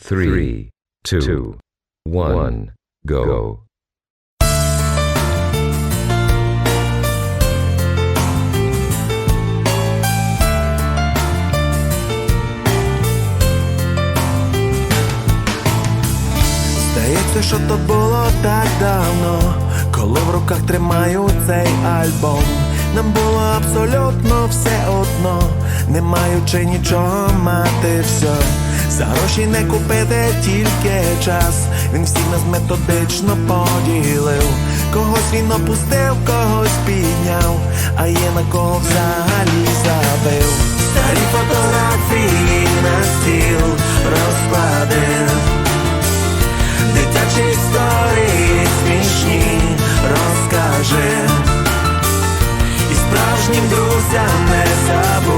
Three, two, one, go. Здається, що то було так давно, коли в руках тримаю цей альбом. Нам було абсолютно все одно, не маючи нічого мати все. За гроші не купити тільки час. Він всіх нас методично поділив. Когось він опустив, когось підняв, а є на кого взагалі забив. Старі фотографії на стіл розкладив. Дитячі історії смішні розкаже І справжнім друзям не забудь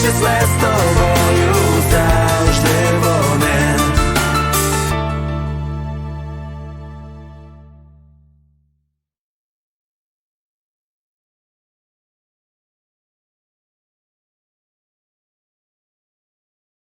just last over